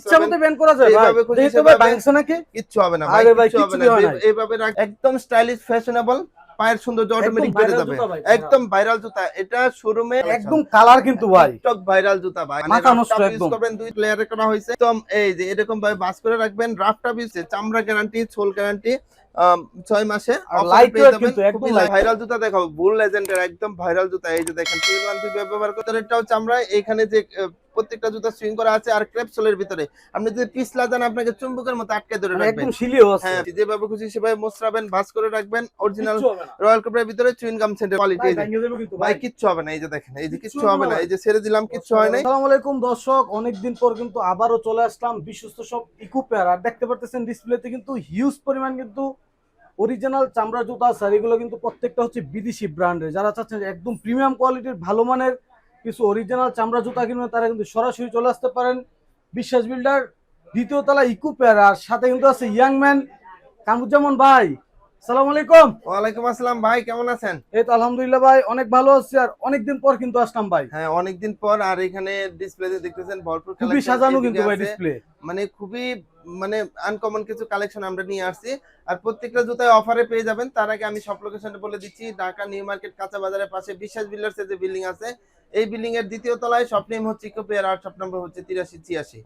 ইচ্ছা মতো ব্যান করা যায় এইভাবে খুশি দেখি তো ভাই সেভাবে- ভাঙছে নাকি? কিচ্ছু হবে না ভাই কিচ্ছু হবে না। এই- নাই। এইভাবে একদম স্টাইলিশ ফ্যাশনেবল পায়ের সৌন্দর্য অটোমেটিক বেড়ে যাবে। একদম ভাইরাল জুতা। এটা শোরুমে একদম কালার কিন্তু ভাই। ভাইরাল জুতা ভাই। মানে মাথা নষ্ট একদম। করবেন দুই লেয়ারে করা হয়েছে। একদম এই যে এরকম ভাবে বাস করে রাখবেন রাফটা বিছে চামড়া গ্যারান্টি ছোল গ্যারান্টি ছয় মাসে। ভাইরাল জুতা দেখো বুল লেজেন্ডের একদম ভাইরাল জুতা। এই যে দেখেন ব্যবহার করতে এটাও চামড়া এখানে যে প্রত্যেকটা জুতা সুইং করা আছে আর ক্রেপ সোলের ভিতরে। আপনি যদি পিছলা দেন আপনাকে চুম্বকের মতো আটকে ধরে মানে রাখবেন। একদম শিলিও আছে। হ্যাঁ যেভাবে খুশি সেভাবে মোসরাবেন ভাস করে রাখবেন। অরিজিনাল রয়্যাল কাপড়ের ভিতরে চুইন গাম সেন্টার কোয়ালিটি ভাই। কিচ্ছু হবে না এই যে দেখেন এই যে কিচ্ছু হবে না না। এই যে ছেড়ে দিলাম কিচ্ছু হয় নাই। আসসালামু আলাইকুম দর্শক অনেকদিন পর কিন্তু আবারও চলে আসলাম বিশ্বস্ত সব ইকুপেয়ার আর দেখতে পারতেছেন ডিসপ্লেতে কিন্তু হিউজ পরিমাণ কিন্তু অরিজিনাল চামড়া জুতা আছে আর এগুলো কিন্তু প্রত্যেকটা হচ্ছে বিদেশি ব্র্যান্ডের যারা চাচ্ছেন একদম প্রিমিয়াম কোয়ালিটির ভালো মানের কিছু অরিজিনাল চামড়া জুতা কিনবেন তারা কিন্তু সরাসরি চলে আসতে পারেন। বিশ্বাস বিল্ডার দ্বিতীয় তলা ইকুপেয়ার আর সাথে কিন্তু আছে ইয়াং ম্যান কামরুজ্জামান ভাই। সালাম আলাইকুম। ওয়ালাইকুম আসসালাম ভাই কেমন আছেন? এই তো আলহামদুলিল্লাহ ভাই অনেক ভালো আছি আর অনেকদিন পর কিন্তু আসলাম ভাই। হ্যাঁ অনেকদিন পর আর এখানে ডিসপ্লেতে দেখতেছেন ভরপুর খুবই সাজানো কিন্তু ভাই ডিসপ্লে মানে খুবই মানে আনকমন কিছু কালেকশন আমরা নিয়ে আসছি। আর প্রত্যেকটা জুতায় অফারে পেয়ে যাবেন। তার আগে আমি সব লোকেশনে বলে দিচ্ছি ঢাকা নিউ মার্কেট কাঁচা বাজারের পাশে বিশ্বাস বিল্ডার্স যে বিল্ডিং আছে এই বিল্ডিং এর দ্বিতীয় তলায় শপ নেম হচ্ছে ইকোপেয়ার আর শপ নম্বর হচ্ছে তিরাশি ছিয়াশি।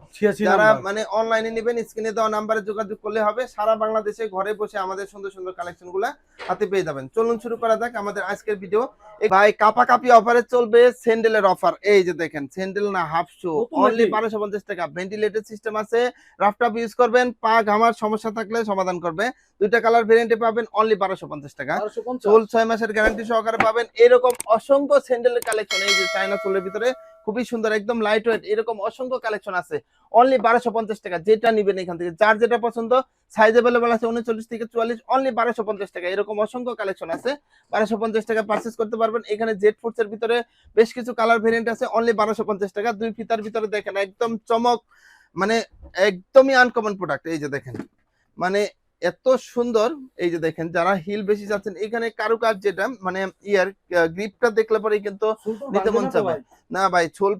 যারা মানে অনলাইনে নেবেন স্ক্রিনে দেওয়া নাম্বারে যোগাযোগ করলে হবে। সারা বাংলাদেশে ঘরে বসে আমাদের সুন্দর সুন্দর কালেকশনগুলা হাতে পেয়ে যাবেন। চলুন শুরু করা যাক আমাদের আজকের ভিডিও ভাই কাপা কাপি অফারে চলবে স্যান্ডেলের অফার এই যে দেখেন স্যান্ডেল না হাফ শু অনলি? বারোশো পঞ্চাশ টাকা। ভেন্টিলেটেড সিস্টেম আছে। রাফটাপ ইউজ করবেন। পা ঘামার সমস্যা থাকলে সমাধান করবে। দুইটা কালার ভেরিয়েন্টে পাবেন অনলি বারোশো পঞ্চাশ টাকা। 1250 চোল ছয় মাসের গ্যারান্টি সহকারে পাবেন। এরকম অসংখ্য স্যান্ডেলের কালেকশন এই যে চায়না চোলের ভিতরে খুবই সুন্দর, একদম লাইট ওয়েট এরকম অসংখ্য কালেকশন আছে। অনলি বারোশো পঞ্চাশ টাকা, যেটা নিবেন এখান থেকে। যার যেটা পছন্দ সাইজ অ্যাভেলেবল আছে উনচল্লিশ থেকে চুয়াল্লিশ অনলি বারোশো পঞ্চাশ টাকা, এরকম অসংখ্য কালেকশন আছে। বারোশো পঞ্চাশ টাকা পারচেস করতে পারবেন। এখানে জেড ফুডস এর ভিতরে বেশ কিছু কালার ভেরিয়েন্ট আছে অনলি বারোশো পঞ্চাশ টাকা। দুই ফিতার ভিতরে দেখেন, একদম চমক মানে একদমই আনকমন প্রোডাক্ট এই যে দেখেন। মানে এত সুন্দর এই যে দেখেন যারা হিল বেশি যাচ্ছেন এখানে কারুকাজ যেটা মানে ইয়ার গ্রিপটা দেখলে পরে কিন্তু নিতে মন চাবে। না ভাই ছোল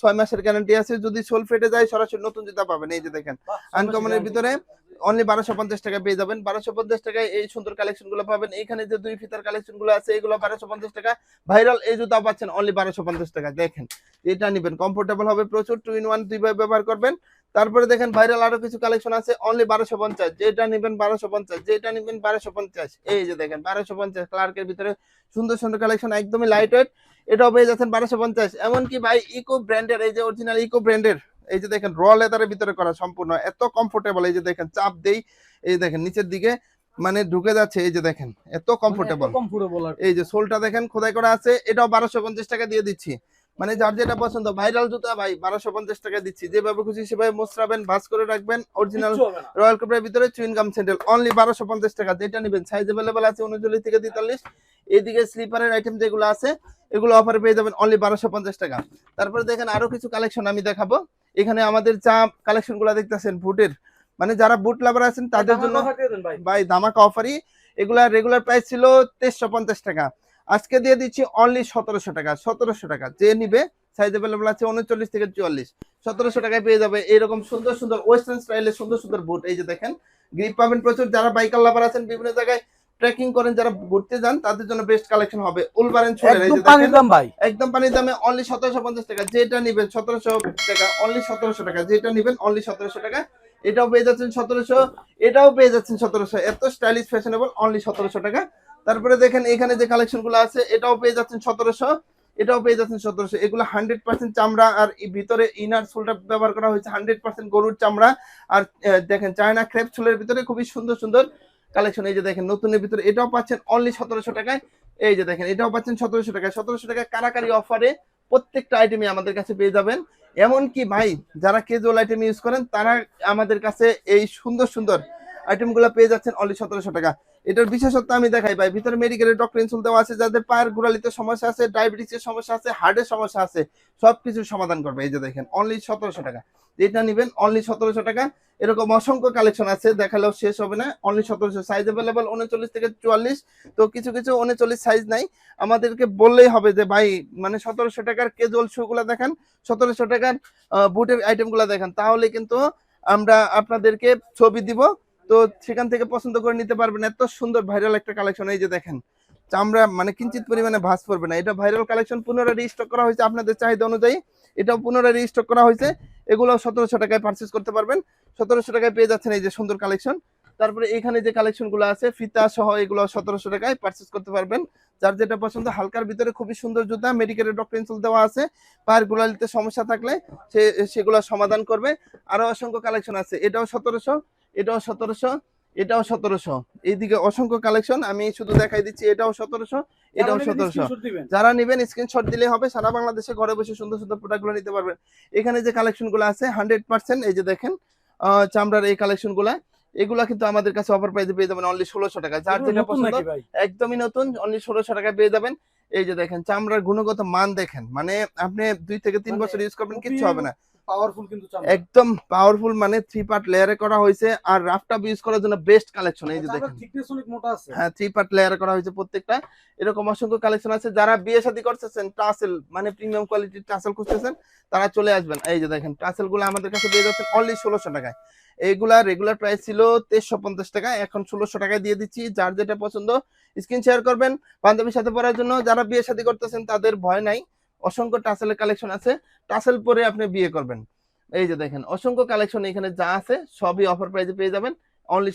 ছয় মাসের গ্যারান্টি আছে যদি ছোল ফেটে যায় সরাসরি নতুন জুতা পাবেন এই যে দেখেন। আনকমনের ভিতরে অনলি বারোশো পঞ্চাশ টাকা পেয়ে যাবেন। বারোশো পঞ্চাশ টাকায় এই সুন্দর কালেকশনগুলো পাবেন। এখানে যে দুই ফিতার কালেকশনগুলো আছে এগুলো বারোশো পঞ্চাশ টাকা। ভাইরাল এই জুতা পাচ্ছেন অনলি বারোশো পঞ্চাশ টাকা দেখেন এটা নিবেন। কমফোর্টেবল হবে প্রচুর টু ইন ওয়ান দুইভাবে ব্যবহার করবেন। তারপরে দেখেন ভাইরাল আরও কিছু কালেকশন আছে অনলি বারোশো পঞ্চাশ যেটা নিবেন বারোশো পঞ্চাশ যেটা নিবেন বারোশো পঞ্চাশ। এই যে দেখেন বারোশো পঞ্চাশ ক্লার্কের ভিতরে সুন্দর সুন্দর কালেকশন একদমই লাইট ওয়েট এটাও পেয়ে যাচ্ছেন বারোশো পঞ্চাশ। এমনকি ভাই ইকো ব্র্যান্ডের এই যে অরিজিনাল ইকো ব্র্যান্ডের এই যে দেখেন র লেদারের ভিতরে করা সম্পূর্ণ এত কমফোর্টেবল এই যে দেখেন চাপ দেই এই যে দেখেন নিচের দিকে মানে ঢুকে যাচ্ছে এই যে দেখেন এত কমফোর্টেবল কমফোর্টেবল এই যে সোলটা দেখেন খোদাই করা আছে এটাও বারোশো পঞ্চাশ টাকা দিয়ে দিচ্ছি। মানে যার যেটা পছন্দ ভাইরাল জুতা ভাই বারোশো পঞ্চাশ টাকা দিচ্ছি। যেভাবে খুশি সেভাবে মোসরাবেন ভাস করে রাখবেন অরিজিনাল। রয়্যাল কাপড়ের ভিতরে চুইন গাম স্যান্ডেল অনলি বারোশো পঞ্চাশ টাকা। যেটা নেবেন সাইজ অ্যাভেলেবল আছে উনচল্লিশ থেকে তেতাল্লিশ। এইদিকে স্লিপারের আইটেম যেগুলো আছে এগুলো অফারে পেয়ে যাবেন অনলি বারোশো পঞ্চাশ টাকা। তারপরে দেখেন আরও কিছু কালেকশন আমি দেখাবো। এখানে আমাদের চা কালেকশনগুলো দেখতেছেন বুটের মানে যারা বুট লাভার আছেন তাদের জন্য। ভাই। ধামাকা অফারই এগুলা রেগুলার প্রাইস ছিল তেইশশো পঞ্চাশ টাকা। আজকে দিয়ে দিচ্ছি অনলি সতেরোশো টাকা সতেরোশো টাকা। যে নিবে সাইজ অ্যাভেলেবল আছে উনচল্লিশ থেকে চুয়াল্লিশ। সতেরোশো টাকায় পেয়ে যাবে এরকম সুন্দর সুন্দর ওয়েস্টার্ন স্টাইলের সুন্দর সুন্দর বুট এই যে দেখেন গ্রিপ পাবেন প্রচুর। যারা বাইকার লাভার আছেন বিভিন্ন জায়গায় ট্রেকিং করেন যারা ঘুরতে যান তাদের জন্য বেস্ট কালেকশন হবে উলবারেন ছোলের এই যে পানির দেখেন দাম ভাই। একদম পানির দামে অনলি সতেরোশো পঞ্চাশ টাকা। যেটা নিবেন সতেরোশো টাকা অনলি সতেরোশো টাকা। যেটা নিবেন অনলি সতেরোশো টাকা। এটাও পেয়ে যাচ্ছেন সতেরোশো এটাও পেয়ে যাচ্ছেন সতেরোশো। এত স্টাইলিশ ফ্যাশনেবল অনলি সতেরোশো টাকা। তারপরে দেখেন এখানে যে কালেকশনগুলো আছে, এটাও পেয়ে যাচ্ছেন সতেরোশো, এটাও পেয়ে যাচ্ছেন সতেরোশো। এগুলো হান্ড্রেড পার্সেন্ট চামড়া, আর ভিতরে ইনার সোলটা ব্যবহার করা হয়েছে হান্ড্রেড পার্সেন্ট গরুর চামড়া। আর দেখেন চায়না ক্রেপ সোলের ভিতরে খুবই সুন্দর সুন্দর কালেকশন এই যে দেখেন, নতুনের ভিতরে এটাও পাচ্ছেন অনলি সতেরোশো টাকায়। এই যে দেখেন, এটাও পাচ্ছেন সতেরোশো টাকায়। সতেরোশো টাকায় কারাকারি অফারে প্রত্যেকটা আইটেমই আমাদের কাছে পেয়ে যাবেন। এমনকি ভাই, যারা কেজুয়াল আইটেম ইউজ করেন, তারা আমাদের কাছে এই সুন্দর সুন্দর আইটেমগুলো পেয়ে যাচ্ছেন অনলি সতেরোশো টাকা। এটার বিশেষত্ব আমি দেখাই ভাই। ভিতরে মেডিকেলের ডক্টর ইনসুল দেওয়া আছে, যাদের পায়ের গোড়ালিতে সমস্যা আছে ডায়াবেটিসের সমস্যা আছে হার্টের সমস্যা আছে, সবকিছু সমাধান করবে। এই যে দেখেন অনলি সতেরোশো টাকা। যেটা নিবেন অনলি সতেরোশো টাকা। এরকম অসংখ্য কালেকশন আছে, দেখালেও শেষ হবে না। অনলি সতেরোশো সাইজ অ্যাভেলেবল উনচল্লিশ থেকে চুয়াল্লিশ। তো কিছু কিছু উনচল্লিশ সাইজ নাই। আমাদেরকে বললেই হবে যে, ভাই মানে সতেরোশো টাকার কেজুয়াল শুগুলো দেখান, সতেরোশো টাকার বুটের আইটেমগুলো দেখান। তাহলে কিন্তু আমরা আপনাদেরকে ছবি দিব তো সেখান থেকে পছন্দ করে নিতে পারবেন। এত সুন্দর ভাইরাল একটা কালেকশন এই যে দেখেন, চামড়া মানে কিঞ্চিত পরিমাণে ভাঁজ পড়বে না। এটা ভাইরাল কালেকশন পুনরায় রিস্টক করা হয়েছে আপনাদের চাহিদা অনুযায়ী। এটাও পুনরায় রিস্টক করা হয়েছে। এগুলো সতেরোশো টাকায় পারচেস করতে পারবেন। সতেরোশো টাকায় পেয়ে যাচ্ছেন এই যে সুন্দর কালেকশন তারপরে এখানে যে কালেকশনগুলো আছে, ফিতা সহ এগুলো সতেরোশো টাকায় পারচেস করতে পারবেন। যার যেটা পছন্দ, হালকার ভিতরে খুবই সুন্দর জুতা মেডিকেলের ডক্টর ইনসুল দেওয়া আছে। পায়ের গোড়ালিতে সমস্যা থাকলে সে, সেগুলো সমাধান করবে। আরও অসংখ্য কালেকশন আছে। এটাও সতেরোশো। এটাও সতেরোশো এটাও সতেরোশো। এইদিকে অসংখ্য কালেকশন আমি শুধু দেখাই দিচ্ছি এটাও সতেরোশো এটাও সতেরোশো। যারা নেবেন স্ক্রিনশট দিলে হবে সারা বাংলাদেশে ঘরে বসে সুন্দর সুন্দর প্রোডাক্টগুলো নিতে পারবেন। এখানে যে কালেকশনগুলো আছে হান্ড্রেড পার্সেন্ট এই যে দেখেন চামড়ার এই কালেকশনগুলা এগুলা কিন্তু আমাদের কাছে অফার প্রাইসে পেয়ে যাবেন অনলি ষোলোশো টাকা যার যেটা পছন্দ একদমই নতুন অনলি ষোলোশো টাকায় পেয়ে যাবেন। এই যে দেখেন চামড়ার গুণগত মান দেখেন মানে আপনি দুই থেকে তিন মানে বছর ইউজ করবেন কিচ্ছু হবে না। পাওয়ারফুল কিন্তু। একদম পাওয়ারফুল মানে থ্রি পার্ট লেয়ারে করা হয়েছে। আর রাফটা ইউজ করার জন্য বেস্ট কালেকশন এই যে দেখেন। thickness অনেক মোটা আছে। হ্যাঁ থ্রি পার্ট লেয়ার করা হয়েছে প্রত্যেকটা। এরকম অসংখ্য কালেকশন আছে। যারা বিয়ে শাদী করতেছেন টাসেল মানে প্রিমিয়াম কোয়ালিটির টাসেল খুঁজতেছেন তারা চলে আসবেন। এই যে দেখেন টাসেলগুলো আমাদের কাছে পেয়ে যাচ্ছেন অনলি ষোলোশো টাকায়। এইগুলা রেগুলার প্রাইস ছিল তেইশশো পঞ্চাশ টাকা এখন ষোলোশো টাকায় দিয়ে দিচ্ছি। যার যেটা পছন্দ স্ক্রিন শেয়ার করবেন। বান্ধবীর সাথে পড়ার জন্য যারা বিয়ে শাদী করতেছেন তাদের ভয় নাই। অসংখ্য টাসেলের কালেকশন আছে। টাসেল পরে আপনি বিয়ে করবেন। এই যে দেখেন, অসংখ্য কালেকশন এখানে যা আছে, সবই অফার প্রাইসে পেয়ে যাবেন। অনলি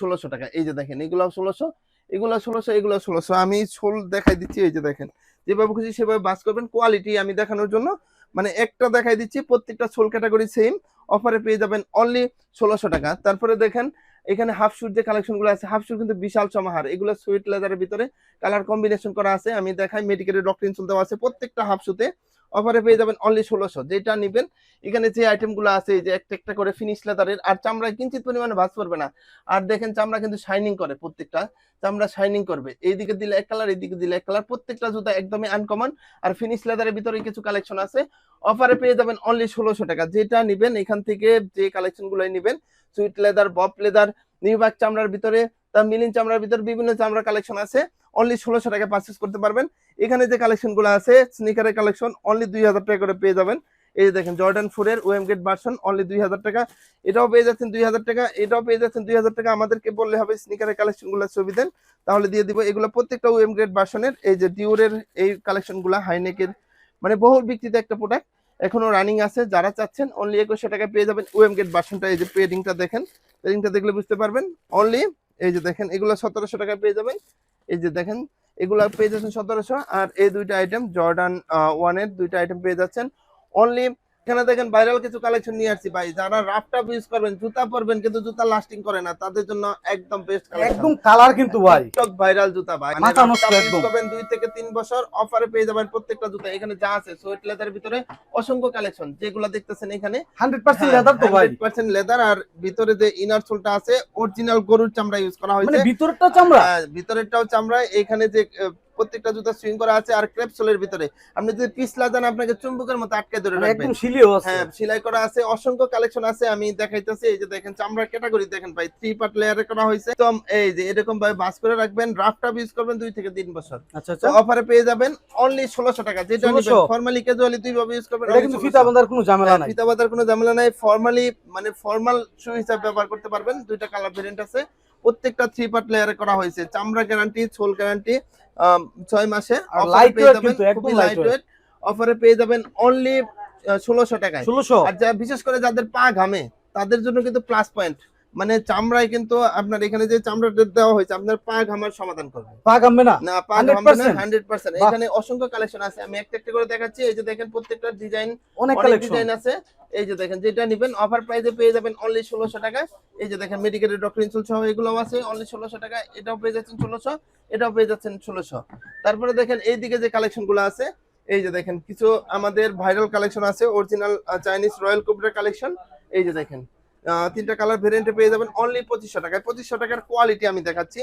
ষোলোশো টাকা। এই যে দেখেন এগুলো ষোলোশো এগুলো ষোলোশো এগুলো ষোলোশো। আমি ষোল দেখাই দিচ্ছি, এই যে দেখেন। যেভাবে খুশি সেভাবে বাস করবেন। কোয়ালিটি আমি দেখানোর জন্য মানে একটা দেখাই দিচ্ছি, প্রত্যেকটা সোল ক্যাটাগরি সেম অফারে পেয়ে যাবেন অনলি ষোলোশো টাকা। তারপরে দেখেন এখানে হাফ শুট যে কালেকশনগুলো আছে হাফ শুট কিন্তু বিশাল সমাহার এগুলো সুইট লেদারের ভিতরে কালার কম্বিনেশন করা আছে। আমি দেখাই মেডিকেলের ডক্টর দেওয়া আছে প্রত্যেকটা হাফ শুতে অফারে পেয়ে যাবেন অনলি ষোলোশো। যেটা নিবেন, এখানে যে আইটেমগুলো আছে যে একটা একটা করে ফিনিশ লেদারের আর চামড়ায় কিঞ্চিত পরিমাণে ভাজ পড়বে না। আর দেখেন চামড়া কিন্তু শাইনিং করে প্রত্যেকটা। চামড়া শাইনিং করবে। এইদিকে দিলে এক কালার এইদিকে দিলে এক কালার প্রত্যেকটা জুতা একদমই আনকমন আর ফিনিশ লেদারের ভিতরে কিছু কালেকশন আছে। অফারে পেয়ে যাবেন অনলি ষোলোশো টাকা। যেটা নিবেন, এখান থেকে যে কালেকশন গুলোই নিবেন সুইট লেদার বব লেদার নিউবাক চামড়ার ভিতরে, তা মিলিন চামড়ার ভিতরে বিভিন্ন চামড়ার কালেকশন আছে। অনলি ষোলোশো টাকা পারচেস করতে পারবেন। এখানে যে কালেকশনগুলো আছে স্নিকারের কালেকশন অনলি দুই হাজার টাকা করে পেয়ে যাবেন। এই যে দেখেন জর্ডান ফোরের ওয়েম গেট ভার্সন অনলি দুই হাজার টাকা। এটাও পেয়ে যাচ্ছেন দুই হাজার টাকা। এটাও পেয়ে যাচ্ছেন দুই হাজার টাকা। আমাদেরকে বললে হবে স্নিকারের কালেকশনগুলো ছবি দেন। তাহলে দিয়ে দিব। এগুলো প্রত্যেকটা ওয়েম গ্রেড ভার্সনের এই যে ডিউরের এই কালেকশনগুলা হাইনেকের মানে বহুল বিক্রিত একটা প্রোডাক্ট এখনও রানিং আছে। যারা চাচ্ছেন অনলি একুশশো টাকা পেয়ে যাবেন। ওয়েম গেট বাসনটা এই যে পেডিংটা দেখেন। পেডিংটা দেখলে বুঝতে পারবেন অনলি এই যে দেখেন, এগুলো সতেরোশো টাকা পেয়ে যাবেন। এই যে দেখেন, এগুলো পেয়ে যাচ্ছেন সতেরোশো। আর এই দুইটা আইটেম জর্ডান ওয়ানের দুইটা আইটেম পেয়ে যাচ্ছেন। অনলি এখানে দেখেন ভাইরাল কিছু কালেকশন নিয়ে আসছি ভাই। যারা রাফটাপ ইউজ করবেন জুতা পরবেন কিন্তু জুতা লাস্টিং করে না তাদের জন্য একদম বেস্ট একদম কালার কিন্তু ভাই। টিকটক ভাইরাল জুতা ভাই। মানে মাথা নষ্ট একদম। করবেন দুই থেকে তিন বছর অফারে পেয়ে যাবেন প্রত্যেকটা জুতা। এখানে যা আছে সোয়েট লেদার ভিতরে অসংখ্য কালেকশন যেগুলো দেখতেছেন এখানে। হান্ড্রেড পার্সেন্ট লেদার তো ভাই। পার্সেন্ট লেদার আর ভিতরে যে ইনার সোলটা আছে অরিজিনাল গরুর চামড়া ইউজ করা মানে হয়েছে ভিতরটা চামড়া? হ্যাঁ, ভিতরেরটাও চামড়া। এখানে যে প্রত্যেকটা জুতা সুইং করা আছে আর ক্রেপসোলের ভিতরে। আপনি যদি পিছলা দেন আপনাকে চুম্বকের মতো আটকে ধরে মানে রাখবে। একদম শিলিও আছে। হ্যাঁ সেলাই করা আছে অসংখ্য কালেকশন আছে আমি দেখাইতেছি এই যে দেখেন চামড়ার ক্যাটাগরি দেখেন ভাই থ্রি পার্ট লেয়ারে করা হয়েছে। তো এই যে এরকম ভাবে বাস করে রাখবেন রাফটা ইউজ করবেন দুই থেকে তিন বছর। আচ্ছা আচ্ছা। অফারে পেয়ে যাবেন অনলি ষোলোশো টাকা। যেটা 1600 ফর্মালি ক্যাজুয়ালি দুই ভাবে ইউজ করবেন এটা কিন্তু ফিতা বাঁধার কোনো ঝামেলা নাই। ফিতা বাঁধার কোনো ঝামেলা নাই। ফর্মালি মানে ফর্মাল শু হিসাবে ব্যবহার করতে পারবেন। দুইটা কালার ভেরিয়েন্ট আছে। প্রত্যেকটা থ্রি পার্ট লেয়ারে করা হয়েছে। চামড়া গ্যারান্টি ছোল গ্যারান্টি ছয় মাসে কিন্তু, একদম লাইট ওয়েট অফারে পেয়ে যাবেন অনলি ষোলোশো টাকায়। ষোলোশো। আর যা বিশেষ করে যাদের পা ঘামে তাদের জন্য কিন্তু প্লাস পয়েন্ট মানে চামড়ায় কিন্তু আপনার এখানে যে চামড়াটা দেওয়া হয়েছে আপনার পা ঘামার সমাধান করবে। পা কামবে না? না পা 100% ঘামবে না হান্ড্রেড পার্সেন্ট। বাহ। এখানে অসংখ্য কালেকশন আছে। আমি একটা একটা করে দেখাচ্ছি। এই যে দেখেন প্রত্যেকটা ডিজাইন অনেক ডিজাইন আছে। এই যে দেখেন যেটা নিবেন অফার প্রাইসে পেয়ে যাবেন অনলি ষোলোশো টাকা। এই যে দেখেন মেডিকেলের ডক্টর ইনসুল সহ এগুলোও আছে অনলি ষোলোশো টাকা। এটাও পেয়ে যাচ্ছেন ষোলোশো এটাও পেয়ে যাচ্ছেন ষোলোশো। তারপরে দেখেন এইদিকে যে কালেকশনগুলো আছে এই যে দেখেন কিছু আমাদের ভাইরাল কালেকশন আছে original Chinese royal cobra collection এই যে দেখেন তিনটা কালার ভেরিয়েন্টে পেয়ে যাবেন অনলি পঁচিশশো টাকায়। পঁচিশশো টাকার কোয়ালিটি আমি দেখাচ্ছি।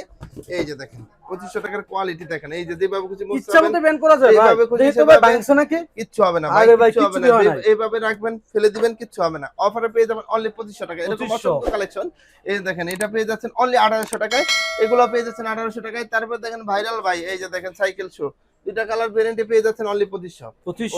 এই যে দেখেন পঁচিশশো টাকার কোয়ালিটি দেখেন। এই যে যেভাবে খুশি ব্যান করা যায় এইভাবে খুশি নাকি? কিচ্ছু হবে না কিচ্ছু হবে না। এইভাবে রাখবেন ফেলে দিবেন কিচ্ছু হবে না। অফারে পেয়ে যাবেন অনলি পঁচিশশো টাকা এরকম 2500 অসংখ্য কালেকশন এই যে দেখেন এটা পেয়ে যাচ্ছেন অনলি আঠারোশো টাকায়। এগুলো পেয়ে যাচ্ছেন আঠারোশো টাকায়। তারপর দেখেন ভাইরাল ভাই এই যে দেখেন সাইকেল শো দুইটা কালার ভেরিয়েন্টে পেয়ে যাচ্ছেন অনলি পঁচিশশো।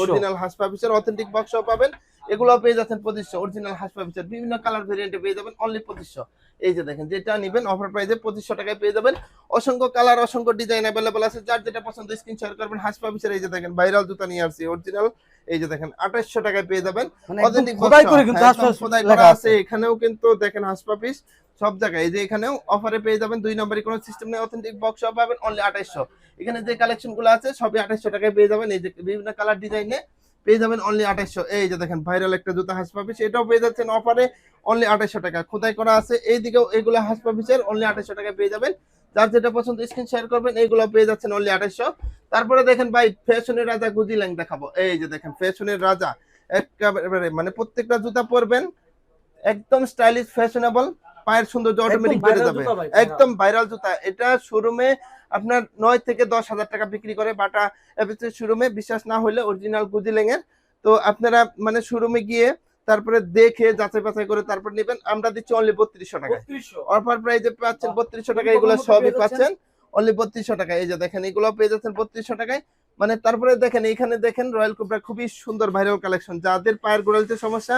অরিজিনাল হাস পাপিসের অথেন্টিক বক্স পাবেন। এগুলো পেয়ে যাচ্ছেন পঁচিশশো। অরিজিনাল হাস পাপিসের বিভিন্ন কালার ভেরিয়েন্টে পেয়ে যাবেন অনলি পঁচিশশো। এই যে দেখেন যেটা নিবেন অফার প্রাইসে পঁচিশশো টাকায় পেয়ে যাবেন। অসংখ্য কালার অসংখ্য ডিজাইন অ্যাভেলেবল আছে। যার যেটা পছন্দ স্ক্রিন শেয়ার করবেন হাস পাপিসের এই যে দেখেন ভাইরাল জুতা নিয়ে আসছি অরিজিনাল এই যে দেখেন আঠাশশো টাকায় পেয়ে যাবেন। মানে অথেন্টিক খোদাই করে কিন্তু হাসপাতাল খোদাই করা আছে। আছে। এখানেও কিন্তু দেখেন হাস পাপিস সব জায়গায়। এই যে এখানেও অফারে পেয়ে যাবেন দুই নম্বরে কোনো সিস্টেম নেই অথেন্টিক বক্স পাবেন অনলি আঠাশশো এখানে যে কালেকশনগুলো আছে, সবই আঠাশশো টাকায় পেয়ে যাবেন। এই যে বিভিন্ন কালার ডিজাইনে পেয়ে যাবেন অনলি আঠাশশো এই যে দেখেন ভাইরাল একটা জুতা হাস পাপিস, এটাও পেয়ে যাচ্ছেন অফারে অনলি আঠাশশো টাকা। খোদাই করা আছে, এইদিকেও এগুলো হাস পাপিসের অনলি আঠাশশো টাকায় পেয়ে যাবেন। যার যেটা পছন্দ স্ক্রিন শেয়ার করবেন এইগুলো পেয়ে যাচ্ছেন অনলি আঠাশশো তারপরে দেখেন ভাই, ফ্যাশনের রাজা গুজি ল্যাং দেখাবো। এই যে দেখেন, ফ্যাশনের রাজা, একেবারে মানে প্রত্যেকটা জুতা পরবেন, একদম স্টাইলিশ ফ্যাশনেবল পায়ের সৌন্দর্য অটোমেটিক বেড়ে যাবে। একদম ভাইরাল জুতা। এটা শোরুমে আপনার নয় থেকে দশ হাজার টাকা বিক্রি করে বাটা শোরুমে বিশ্বাস না হলে অরিজিনাল গুজিলেং এর তো আপনারা মানে শোরুমে গিয়ে তারপরে দেখে যাচাই বাছাই করে তারপর নেবেন। আমরা দিচ্ছি অনলি বত্রিশশো বত্রিশশো? অফার প্রাইজে পাচ্ছেন বত্রিশশো টাকা এগুলো সবই পাচ্ছেন। অনলি বত্রিশশো টাকা এই যে দেখেন এগুলো পেয়ে যাচ্ছেন বত্রিশশো টাকায়। মানে তারপরে দেখেন এইখানে দেখেন রয়্যাল কোবরা খুবই সুন্দর ভাইরাল কালেকশন যাদের পায়ের গোড়ালিতে সমস্যা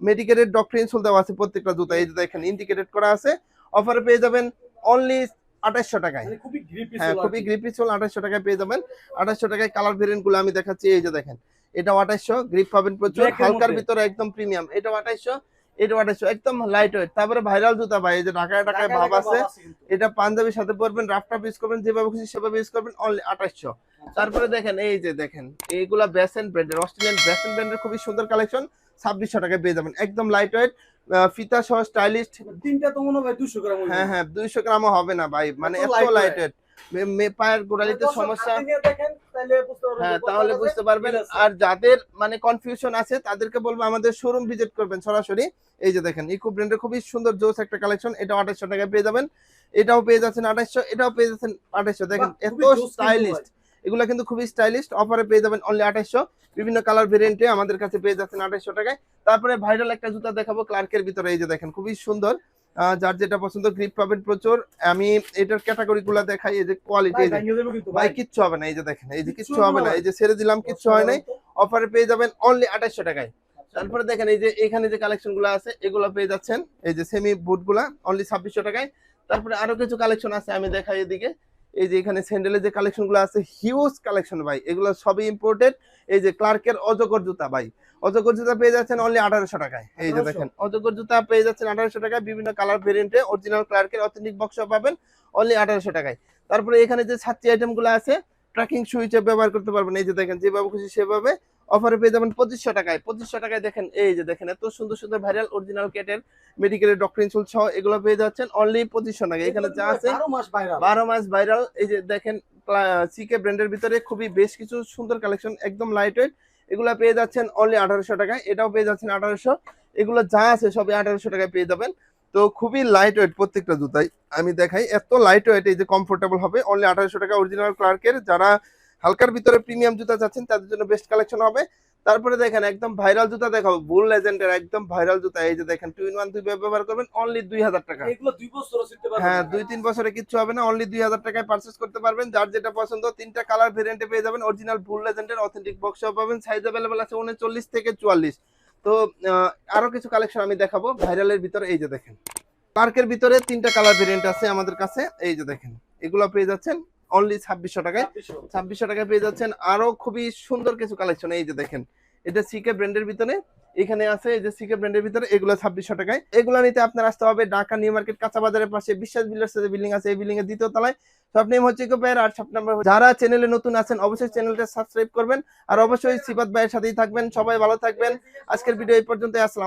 মেডিকেটেড ডক্টর ইনসুল দেওয়া আছে প্রত্যেকটা জুতা এই যে দেখেন ইন্ডিকেটেড করা আছে। অফারে পেয়ে যাবেন অনলি আঠাশশো টাকায়। মানে হ্যাঁ খুবই গ্রিপি সোল আঠাশশো টাকায় পেয়ে যাবেন। আঠাশশো টাকায় কালার ভেরিয়েন্টগুলো আমি দেখাচ্ছি এই যে দেখেন। এটা আঠাশশো গ্রিপ পাবেন প্রচুর। হালকার ভিতরে একদম প্রিমিয়াম এটা আঠাশশো এটা আঠাশশো একদম লাইট ওয়েট তারপরে ভাইরাল জুতা ভাই এই যে ঢাকায় ঢাকায় ভাব আছে এটা পাঞ্জাবির সাথে পরবেন রাফটা ইউজ করবেন যেভাবে খুশি সেভাবে ইউজ করবেন অনলি আঠাশশো। তারপরে দেখেন এই যে দেখেন এইগুলা ব্যাসেন ব্র্যান্ডের অস্ট্রেলিয়ান ব্যাসেন ব্র্যান্ডের খুবই সুন্দর কালেকশন ছাব্বিশশো টাকায় পেয়ে যাবেন। একদম লাইট ওয়েট ফিতা সহ স্টাইলিশ তিনটা তো মনে হয় দুশো গ্রাম হ্যাঁ হ্যাঁ দুইশো গ্রামও হবে না ভাই মানে এত লাইট ওয়েট পায়ের গোড়ালিতে সমস্যা। হ্যাঁ তাহলে বুঝতে পারবেন। আর যাদের মানে কনফিউশন আছে তাদেরকে বলব আমাদের শোরুম ভিজিট করবেন সরাসরি। এই যে দেখেন ইকো ব্র্যান্ডের খুবই সুন্দর জোস একটা কালেকশন এটা আঠাশশো টাকায় পেয়ে যাবেন। এটাও পেয়ে যাচ্ছেন আঠাশশো এটাও পেয়ে যাচ্ছেন আঠাশশো দেখেন এত স্টাইলিস্ট এগুলো কিন্তু খুবই স্টাইলিশ। অফারে পেয়ে যাবেন অনলি আঠাশশো বিভিন্ন কালার ভেরিয়েন্টে আমাদের কাছে পেয়ে যাচ্ছেন আঠাশশো টাকায়। তারপরে ভাইরাল একটা জুতা দেখাবো ক্লার্কের ভিতরে এই যে দেখেন খুবই সুন্দর। যার যেটা পছন্দ গ্রিপ পাবেন প্রচুর। আমি এটার ক্যাটাগরি গুলা দেখাই এই যে কোয়ালিটি ভাই কিচ্ছু হবে না এই যে দেখেন এই যে কিচ্ছু হবে না এই যে ছেড়ে দিলাম কিচ্ছু হয় নাই। অফারে পেয়ে যাবেন অনলি আঠাশশো টাকায়। তারপরে দেখেন এই যে এখানে যে কালেকশনগুলো আছে এগুলো পেয়ে যাচ্ছেন। এই যে সেমি বুটগুলা অনলি ছাব্বিশশো টাকায়। তারপরে আরও কিছু কালেকশন আছে আমি দেখাই এদিকে। এই যে এখানে স্যান্ডেলের যে কালেকশনগুলো আছে হিউজ কালেকশন ভাই। এগুলো সবই ইম্পোর্টেড এই যে ক্লার্কের অজগর জুতা ভাই। অজগর জুতা পেয়ে যাচ্ছেন অনলি আঠারোশো টাকায়। এই যে দেখেন অজগর জুতা পেয়ে যাচ্ছেন আঠারোশো টাকায়। বিভিন্ন কালার ভেরিয়েন্টে অরিজিনাল ক্লার্কের অথেন্টিক বক্স পাবেন অনলি আঠারোশো টাকায়। তারপরে এখানে যে ছাত্রী আইটেমগুলো আছে ট্র্যাকিং সুইচে ব্যবহার করতে পারবেন। এই যে দেখেন যেভাবে খুশি সেভাবে অফারে পেয়ে যাবেন পঁচিশশো টাকায়। পঁচিশশো টাকায় দেখেন এই যে দেখেন এত সুন্দর সুন্দর ভাইরাল অরিজিনাল কেটের মেডিকেলের ডক্টর ইনসুল সহ এগুলো পেয়ে যাচ্ছেন অনলি পঁচিশশো টাকা এখানে যা আছে বারো মাস বাইরে বারো মাস ভাইরাল এই যে দেখেন সিকে ব্র্যান্ডের ভিতরে খুবই বেশ কিছু সুন্দর কালেকশন একদম লাইট ওয়েট এগুলো পেয়ে যাচ্ছেন অনলি আঠারোশো টাকায়। এটাও পেয়ে যাচ্ছেন আঠারোশো। এগুলো যা আছে সবই আঠারোশো টাকায় পেয়ে যাবেন। তো খুবই লাইট ওয়েট প্রত্যেকটা জুতাই। আমি দেখাই এত লাইট ওয়েট এই যে কমফোর্টেবল হবে অনলি আঠারোশো টাকা অরিজিনাল ক্লার্কের যারা হালকার ভিতরে প্রিমিয়াম জুতা চাচ্ছেন তাদের জন্য বেস্ট কালেকশন হবে। তারপরে দেখেন একদম ভাইরাল জুতা দেখাবো বুল লেজেন্ডের একদম ভাইরাল জুতা। এই যে দেখেন টু ইন ওয়ান দুই ব্যবহার করবেন অনলি দুই হাজার টাকা। এগুলো দুই বছর শিখতে পারবেন হ্যাঁ দুই তিন বছরে কিচ্ছু হবে না অনলি দুই হাজার টাকায় পারচেস করতে পারবেন। যার যেটা পছন্দ তিনটা কালার ভেরিয়েন্টে পেয়ে যাবেন। অরিজিনাল ফুল লেজেন্ডের অথেন্টিক বক্স পাবেন। সাইজ অ্যাভেলেবল আছে উনচল্লিশ থেকে চুয়াল্লিশ। তো আরও কিছু কালেকশন আমি দেখাবো ভাইরালের ভিতরে। এই যে দেখেন পার্কের ভিতরে তিনটা কালার ভেরিয়েন্ট আছে আমাদের কাছে। এই যে দেখেন এগুলো পেয়ে যাচ্ছেন। অনলি ছাব্বিশশো টাকায়। ছাব্বিশশো। টাকায় পেয়ে যাচ্ছেন আরও খুবই সুন্দর কিছু কালেকশন এই যে দেখেন। এটা সিকে ব্র্যান্ডের ভিতরে এখানে আছে এই যে সিকে ব্র্যান্ডের ভিতরে এগুলো ছাব্বিশশো টাকায়। এগুলো নিতে আপনার আসতে হবে ঢাকা নিউ মার্কেট কাঁচা বাজারের পাশে বিশ্বাস বিল্ডার্স যে বিল্ডিং আছে এই বিল্ডিং এর দ্বিতীয় তলায়। সব নেম হচ্ছে ইকোপায়ের আর সব নাম্বার যারা চ্যানেলে নতুন আছেন অবশ্যই চ্যানেলটা সাবস্ক্রাইব করবেন। আর অবশ্যই সিবাত ভাইয়ের সাথেই থাকবেন। সবাই ভালো থাকবেন। আজকের ভিডিও এই পর্যন্ত আসসালাম